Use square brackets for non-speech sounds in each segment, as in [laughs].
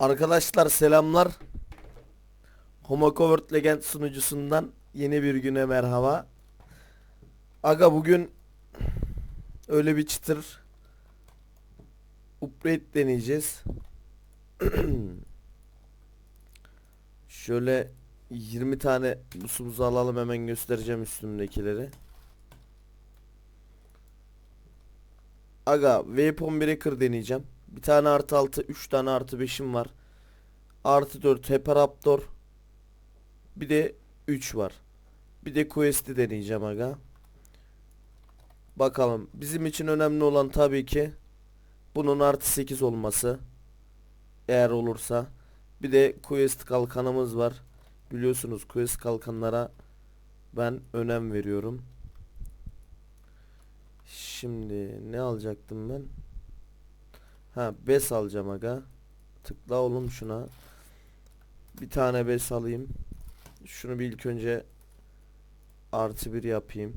Arkadaşlar selamlar. Homo Covert Legend sunucusundan yeni bir güne merhaba. Aga bugün öyle bir çıtır upgrade deneyeceğiz. [clears throat] Şöyle 20 tane busumuzu alalım hemen göstereceğim üstümdekileri. Aga Weapon Breaker deneyeceğim. Bir tane artı 6, 3 tane artı 5'im var. Artı 4 Heparaptor. Bir de 3 var. Bir de Quest'i deneyeceğim aga. Bakalım. Bizim için önemli olan tabii ki bunun artı 8 olması. Eğer olursa. Bir de Quest kalkanımız var. Biliyorsunuz Quest kalkanlara ben önem veriyorum. Şimdi ne alacaktım ben? Ha bes alacağım aga. Tıkla oğlum şuna. Bir tane bes alayım. Şunu bir ilk önce artı bir yapayım.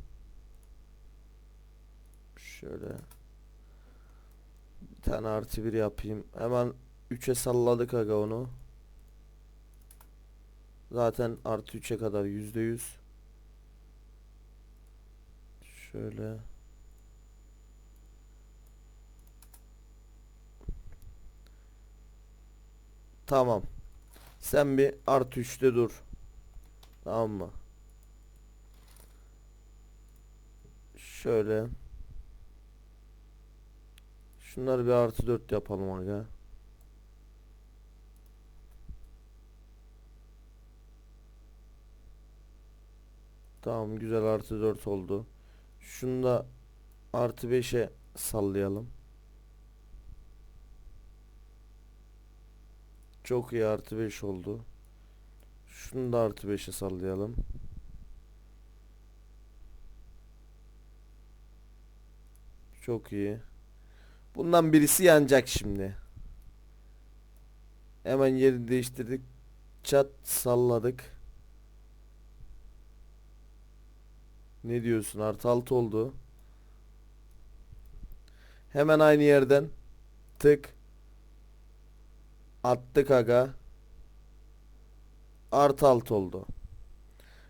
Şöyle. Bir tane artı bir yapayım. Hemen 3'e salladık aga onu. Zaten artı 3'e kadar yüzde yüz. Şöyle. Tamam. Sen bir artı 3'te dur. Tamam mı? Şöyle. Şunları bir artı 4 yapalım aga. Tamam güzel artı 4 oldu. Şunu da artı 5'e sallayalım. Çok iyi artı 5 oldu. Şunu da artı 5'e sallayalım. Çok iyi. Bundan birisi yanacak şimdi. Hemen yerini değiştirdik. Çat salladık. Ne diyorsun? Artı 6 oldu. Hemen aynı yerden tık attık aga. Artı 6 oldu.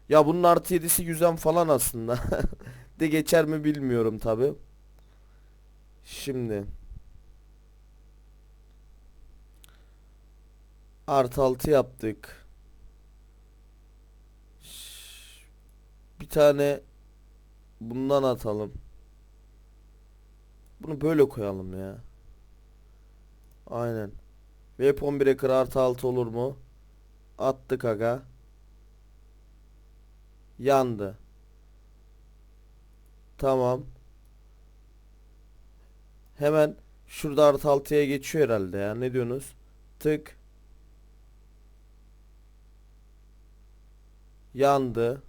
Ya bunun artı 7'si güzel falan aslında. [laughs] De geçer mi bilmiyorum tabi. Şimdi Artı 6 yaptık. Bir tane bundan atalım. Bunu böyle koyalım ya. Aynen. Weapon Breaker artı 6 olur mu? Attık aga. Yandı. Tamam. Hemen şurada artı 6'ya geçiyor herhalde ya. Ne diyorsunuz? Tık. Yandı.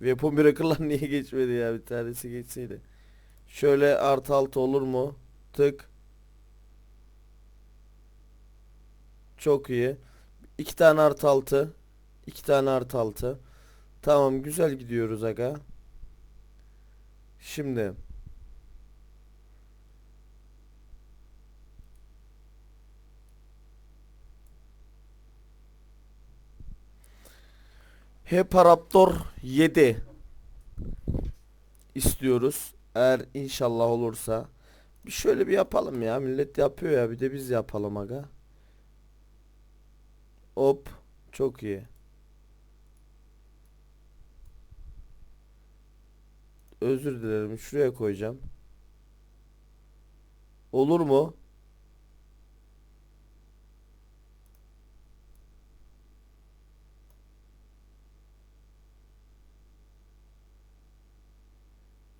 Weapon Breaker'lar [laughs] niye geçmedi ya bir tanesi geçseydi. Şöyle artı altı olur mu? Tık. Çok iyi. İki tane artı altı. İki tane artı altı. Tamam güzel gidiyoruz aga. Şimdi. Heparaptor 7 istiyoruz. Eğer inşallah olursa. Bir şöyle bir yapalım ya. Millet yapıyor ya. Bir de biz yapalım aga. Hop. Çok iyi. Özür dilerim. Şuraya koyacağım. Olur mu?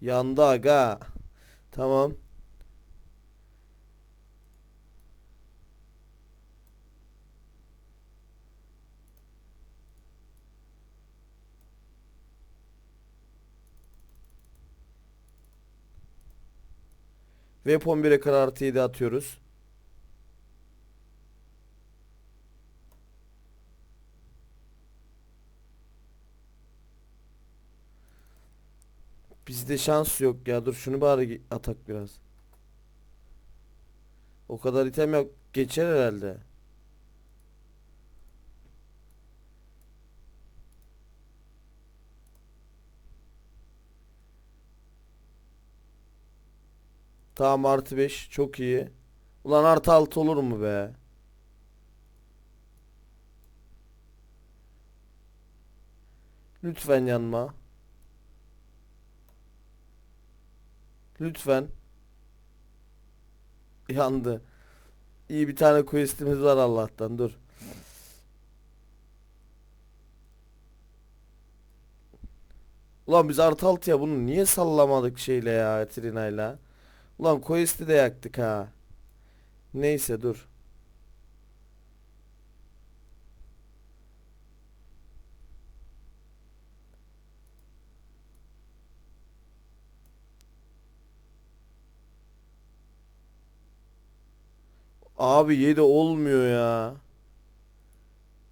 Yandı aga. Tamam. Weapon 1'e karartı 7 atıyoruz. Bizde şans yok ya. Dur şunu bari atak biraz. O kadar item yok. Geçer herhalde. Tamam artı 5 çok iyi. Ulan artı 6 olur mu be? Lütfen yanma. Lütfen. Yandı. İyi bir tane questimiz var Allah'tan dur. Ulan biz artı altıya bunu niye sallamadık şeyle ya Trina'yla? Ulan quest'i de yaktık ha. Neyse dur. Abi 7 olmuyor ya.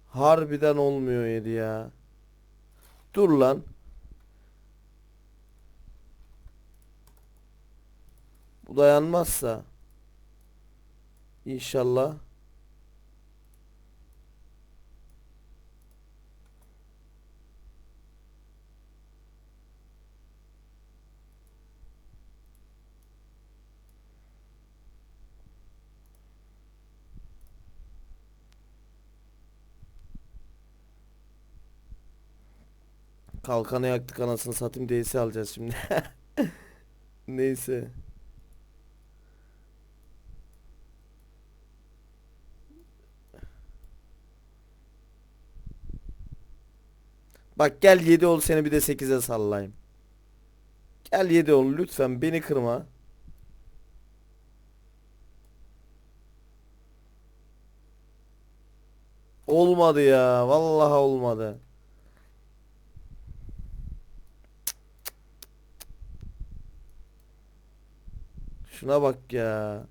Harbiden olmuyor 7 ya. Dur lan. Bu dayanmazsa. İnşallah. Kalkanı yaktık anasını satayım DS alacağız şimdi. [laughs] Neyse. Bak gel 7 ol seni bir de 8'e sallayayım. Gel 7 ol lütfen beni kırma. Olmadı ya. Vallahi olmadı. Şuna bak ya.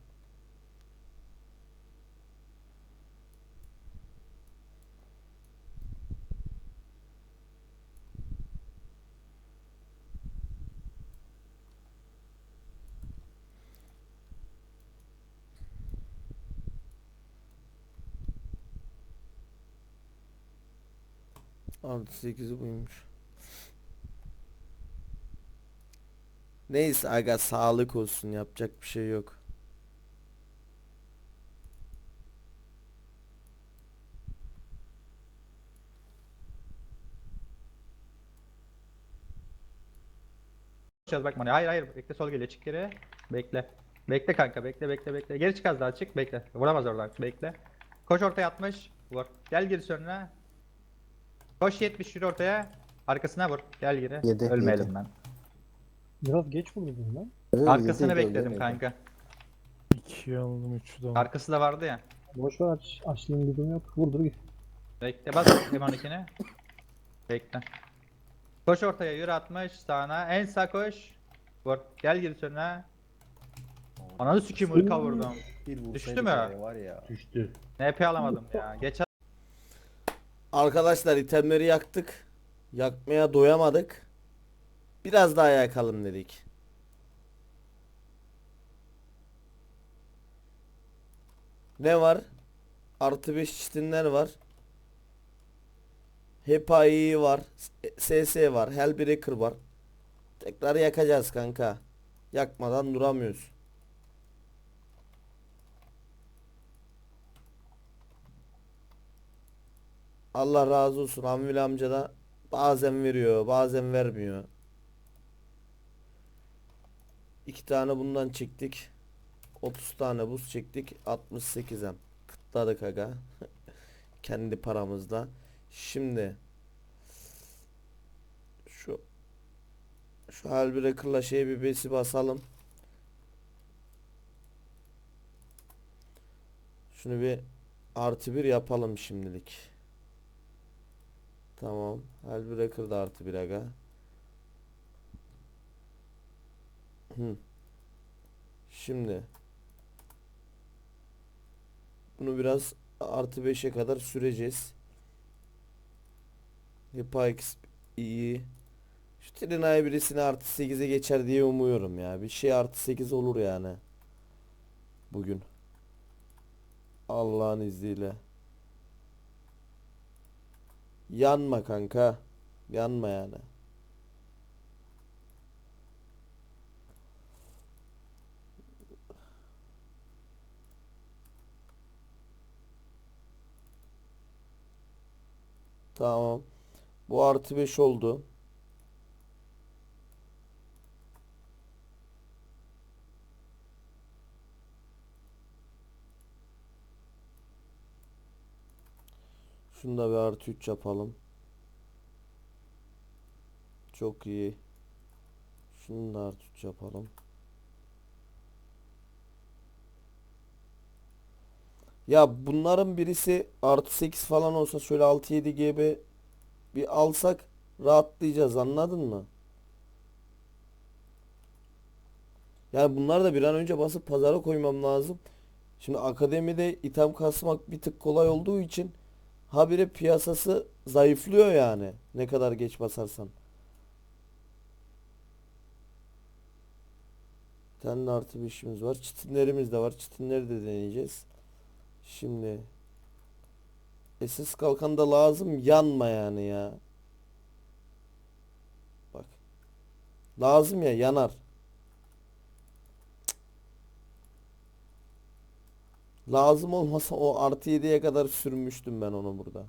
Artı 8'i buymuş. Neyse aga sağlık olsun yapacak bir şey yok. Çıkacağız bak bana. Hayır hayır bekle sol geliyor çık geri. Bekle. Bekle kanka bekle bekle bekle. Geri çık az daha çık bekle. Vuramaz oradan bekle. Koş ortaya atmış. Vur. Gel geri önüne. Koş 70 yürü ortaya. Arkasına vur. Gel geri. Yedi, Ölmeyelim yedi. ben. Biraz geç vurdun lan. Evet, Arkasını yedi, bekledim yedi. kanka. 2 aldım 3'ü de aldım. Arkası da vardı ya. Boş ver aç. Açlığın lüzum yok. Vurdur git. Bekle bas M12'ni. Bekle. Koş ortaya yürü 60 sağına. En sağ koş. Vur. Gel geri önüne. Ananı sikeyim ırka vurdum. Bir Düştü mü? oraya Var ya. Düştü. NP alamadım ya. Geç Arkadaşlar itemleri yaktık. Yakmaya doyamadık. Biraz daha yakalım dedik. Ne var? Artı 5 çitinler var. Hepai var. SS var. Hellbreaker var. Tekrar yakacağız kanka. Yakmadan duramıyoruz. Allah razı olsun. Amvil amca da bazen veriyor, bazen vermiyor. İki tane bundan çektik. 30 tane buz çektik. 68'e kıtladık aga. [laughs] Kendi paramızla. Şimdi şu şu Hellbreaker'la şeye bir besi basalım. Şunu bir artı bir yapalım şimdilik. Tamam. Hellbreaker da artı bir aga. Hı. Şimdi bunu biraz artı 5'e kadar süreceğiz. Hypix iyi. Şu Trina'ya birisini artı 8'e geçer diye umuyorum ya. Bir şey artı 8 olur yani. Bugün. Allah'ın izniyle. Yanma kanka. Yanma yani. Tamam. Bu artı 5 oldu. Şunu da bir artı 3 yapalım. Çok iyi. Şunu da artı 3 yapalım. Ya bunların birisi artı 8 falan olsa şöyle 6-7 GB bir alsak rahatlayacağız anladın mı? Yani bunlar da bir an önce basıp pazara koymam lazım. Şimdi akademide item kasmak bir tık kolay olduğu için habire piyasası zayıflıyor yani. Ne kadar geç basarsan. Bir tane artı bir işimiz var. Çitinlerimiz de var. Çitinleri de deneyeceğiz. Şimdi SS kalkan da lazım yanma yani ya. Bak. Lazım ya yanar. Lazım olmasa o artı 7'ye kadar sürmüştüm ben onu burada.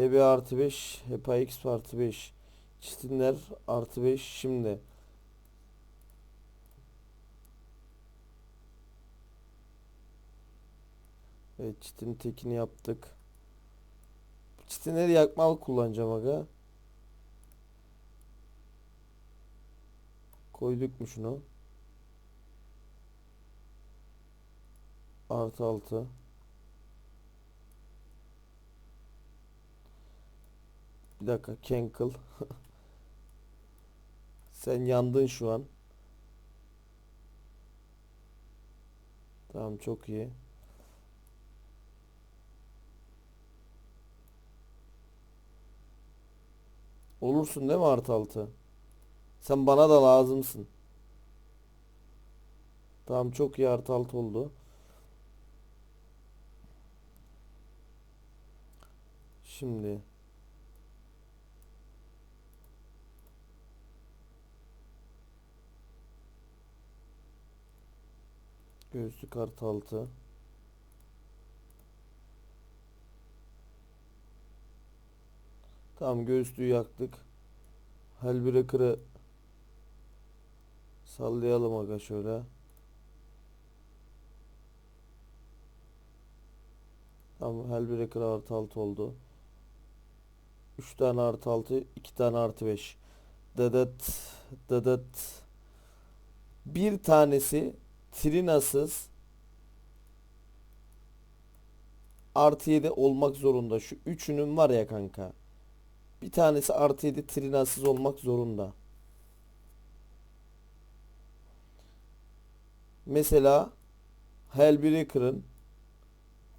HB artı 5, HEPA X artı 5. Çitinler artı 5 şimdi. Evet çitin tekini yaptık. Çitinleri yakmalı kullanacağım aga. Koyduk mu şunu? Artı 6. Bir dakika Kenkel. [laughs] Sen yandın şu an. Tamam çok iyi. Olursun değil mi artı altı? Sen bana da lazımsın. Tamam çok iyi artı altı oldu. Şimdi Göğüslük artı altı. Tamam göğüslüğü yaktık. Hellbreaker'ı sallayalım aga şöyle. Tamam Hellbreaker artı 6 oldu. 3 tane artı 6, 2 tane artı 5. Dadat dadat. Bir tanesi Trinasız artı 7 olmak zorunda. Şu üçünün var ya kanka. Bir tanesi artı 7 Trinasız olmak zorunda. Mesela Hellbreaker'ın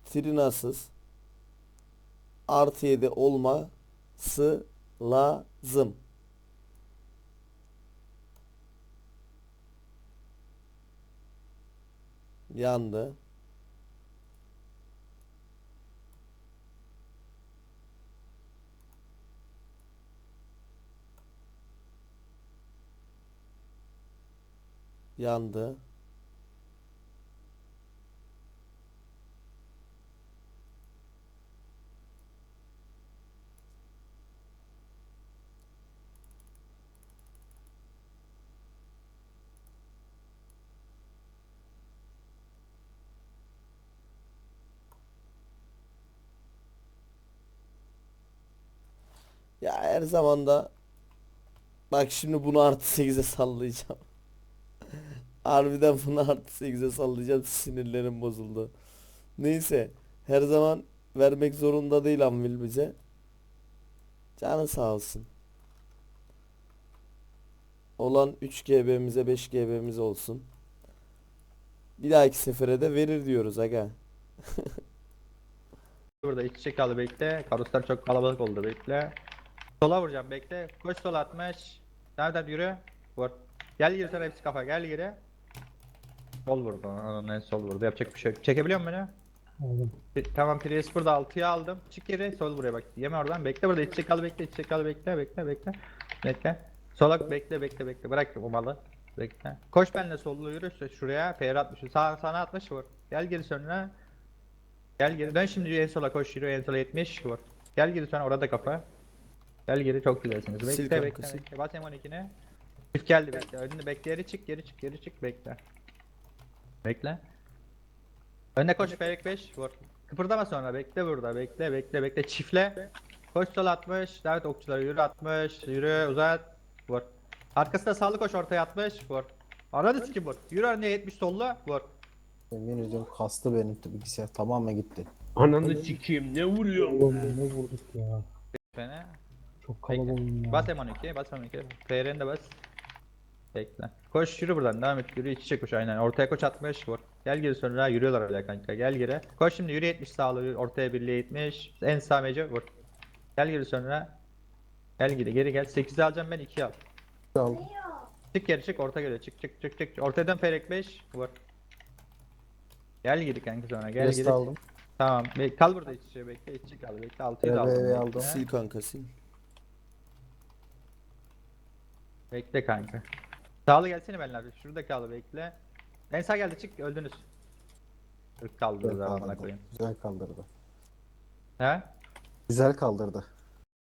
Trinasız artı 7 olması lazım. Yandı. Yandı. Ya her zaman da bak şimdi bunu artı 8'e sallayacağım. [laughs] Harbiden bunu artı 8'e sallayacağım. Sinirlerim bozuldu. Neyse. Her zaman vermek zorunda değil Anvil bize. Canı sağ olsun. olan 3 GB'mize 5 GB'miz olsun. Bir dahaki sefere de verir diyoruz aga. [laughs] Burada iç içe kaldı bekle. Karuslar çok kalabalık oldu bekle. Sola vuracağım bekle. Koş sola atmış. Nereden yürü? Vur. Gel geri sana hepsi kafa gel geri. Sol vurdu. Onun en sol vurdu. Yapacak bir şey yok. Çekebiliyor musun beni? Aldım. Tamam Prius burada 6'ya aldım. Çık geri sol buraya bak. Yeme oradan. Bekle burada iç içe kal bekle iç içe kal bekle bekle bekle. Bekle. Sola bekle bekle bekle. Bırak o malı. Bekle. Koş benimle sollu yürü şuraya. PR 60. Sağ sana 60 vur. Gel geri sonra. Gel geri. Dön şimdi en sola koş yürü en sola 70 vur. Gel geri sonra orada kafa. Gel geri çok güzelsiniz. Sil Bekle kanka, bekle sil. bekle. Bas M12'ne. Çift geldi bekle. Önünde bekle geri çık geri çık geri çık bekle. Bekle. Önüne koş Ferik 5 vur. Kıpırdama sonra bekle burada bekle bekle bekle çifle. Koş sol 60. Davet okçuları yürü 60. Yürü uzat. Vur. Arkasında sağlı koş ortaya 60. Vur. Ananı sikim vur. Yürü önüne 70 sollu. Vur. Yemin ediyorum kastı benim bilgisayar tamamen gitti. Ananı sikeyim ne vuruyor? Oğlum ne vurduk ya. Fena. Çok kalabalığım ya. Bas M12. Bas M12. FR'ni de bas. Bekle. Koş yürü buradan devam et. Yürü iç içe koş aynen. Ortaya koş 60 vur. Gel geri sonra yürüyorlar öyle kanka. Gel geri. Koş şimdi yürü 70 sağlı. yürü. Ortaya birliğe 70. En sağ mece vur. Gel geri sonra. Gel geri geri gel. 8'i alacağım ben 2 al. Al. Çık geri çık orta geliyor. Çık çık çık çık. Ortadan Ferek 5 vur. Gel geri kanka sonra. Gel Rest geri. aldım. Tamam. Be kal burada iç içe bekle. İç içe kal bekle. 6'yı da aldım. bekle. aldım. Sil kanka sil. Bekle kanka. Sağlı gelsene benimle abi. Şurada kal bekle. En sağ geldi çık öldünüz. Irk kaldırdı. koyayım. Güzel kaldırdı. He? Güzel kaldırdı.